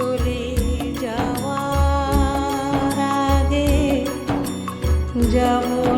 চলে যাওয়ার আগে যাব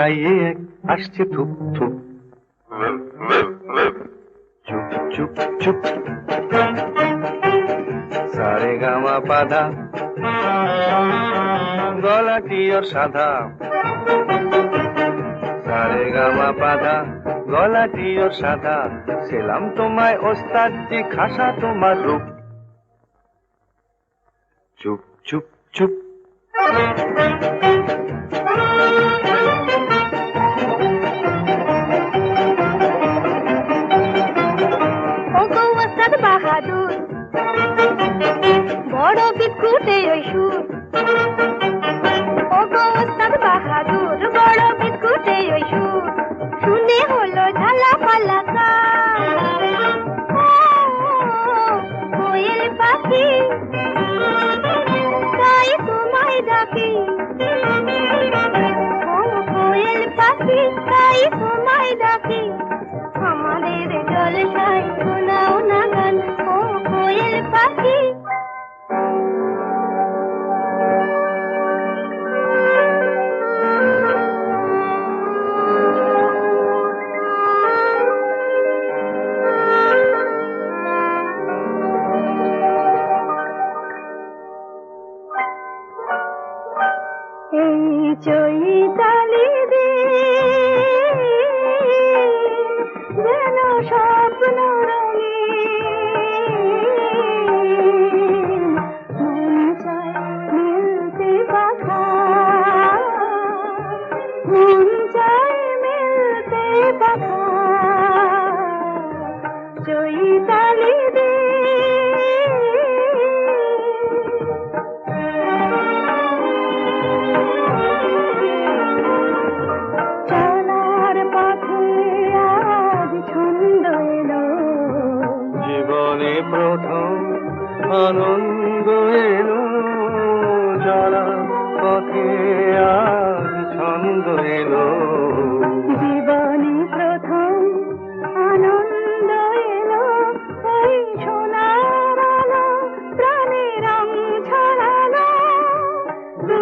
গায়ে এক আসছে ধুপ ধুপ। চুপ চুপ চুপ। সারে গামা পাধা গলাটি ওর সাদা সারে গামা পাধা গলাটি ওর সাদা সেলাম তোমায় ওস্তাদ ওস্তাদি খাসা তোমার রূপ। চুপ চুপ চুপ। life.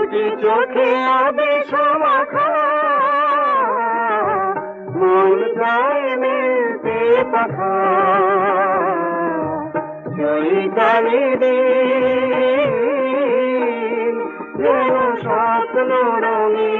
দুটি চোখে আবেশ মাখা। মন যায় মিলতে পাখা। সেই কালে দিন যেন স্বপ্ন রঙিন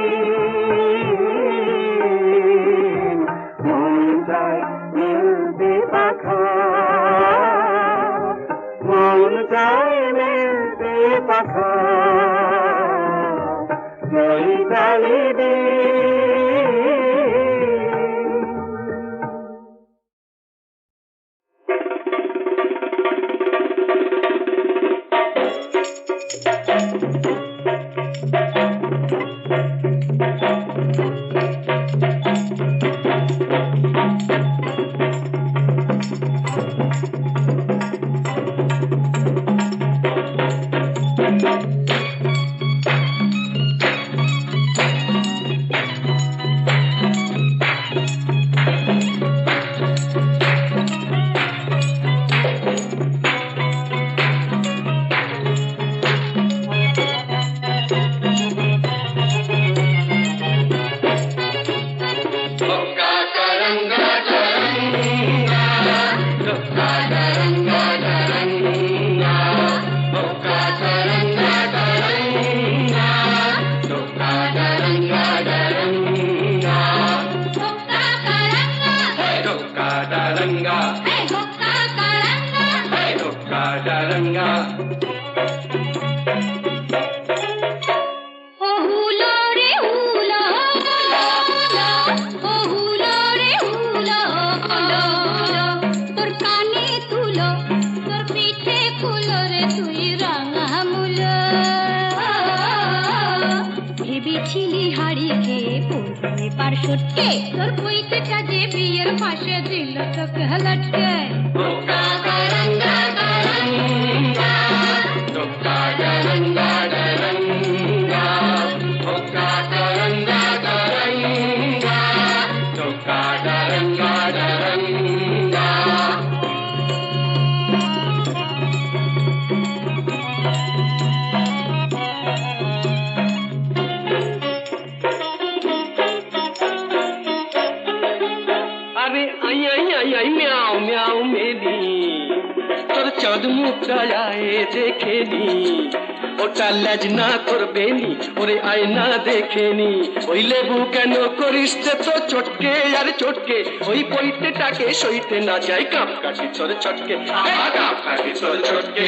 लटके तिलक लटके কাজ না করবে নি ওরে আয়না দেখে নি ওই লেবু কেন করিস তো চটকে, আর চটকে। ওই পৈতেটাকে সইতে না যায় কাপ কাঠি চরে চটকে কাপ কাঠি চরে চটকে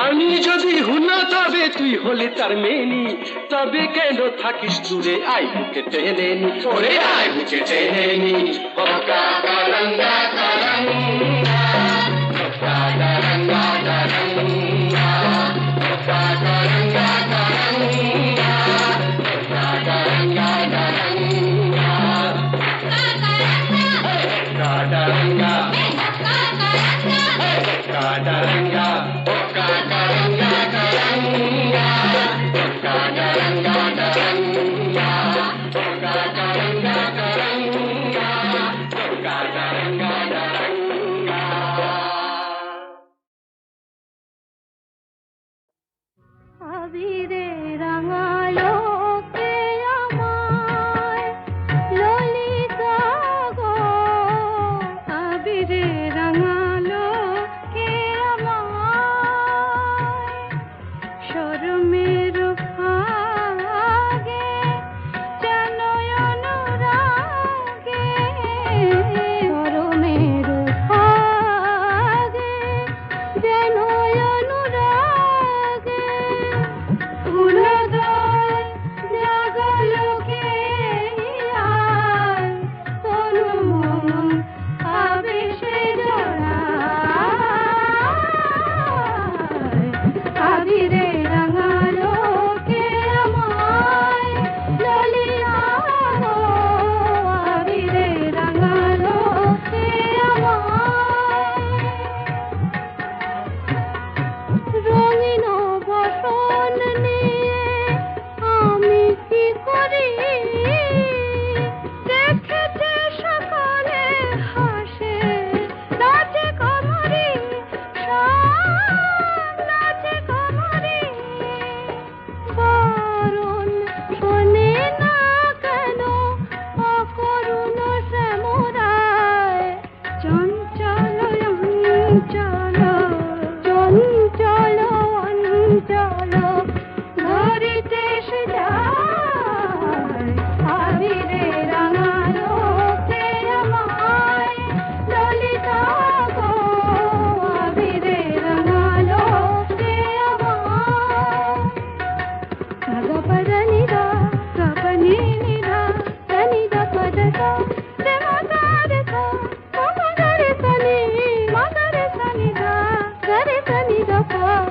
আমি যদি হুনা, তবে তুই হলে তার মেনি। তবে কেন থাকিস দূরে? আই বুকে টেনে নি। ওরে আই বুকে টেনে নি। বকা কারাঙ্গা কারাঙ্গা বকা কারাঙ্গা কারাঙ্গা বকা কারাঙ্গা কারাঙ্গা বকা কারাঙ্গা কারাঙ্গা কারাঙ্গা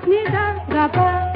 ni da ga pa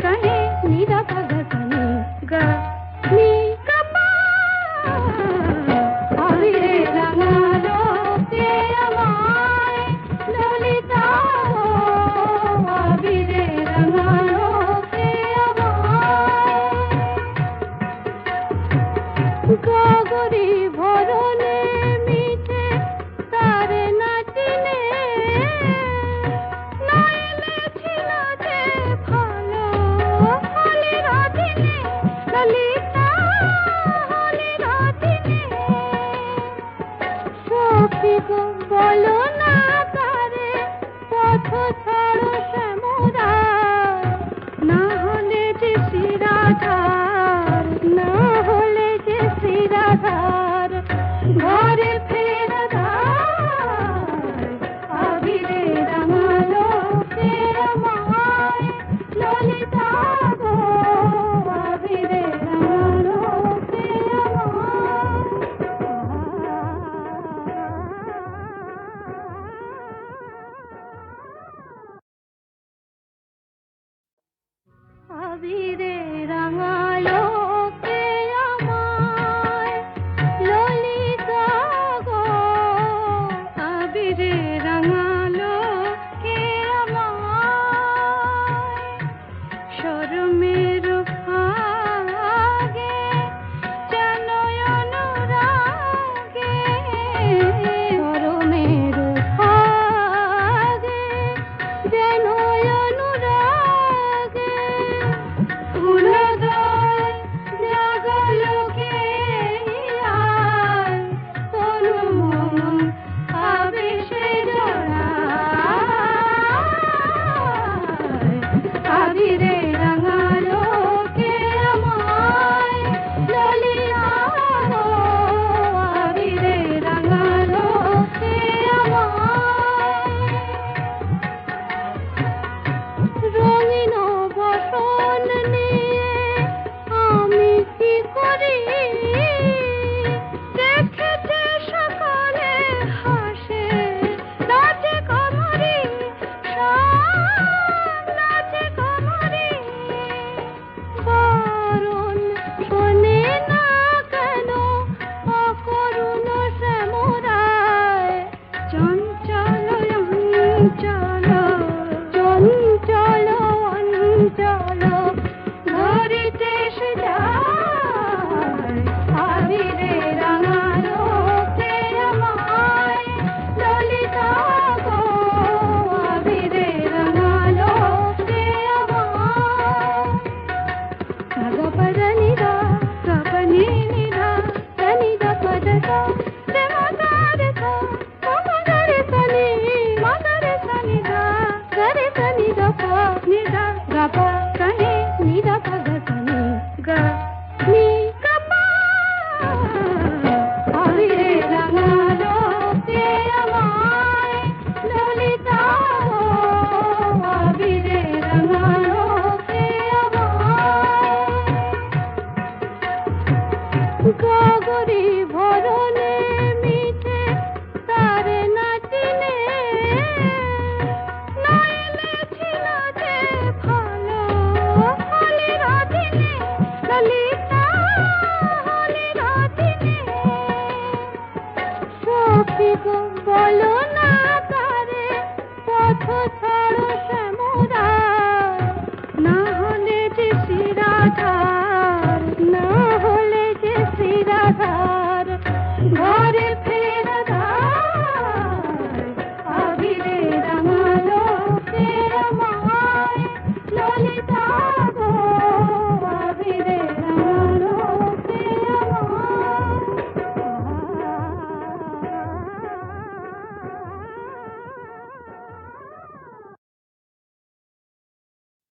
हाथों छोड़ो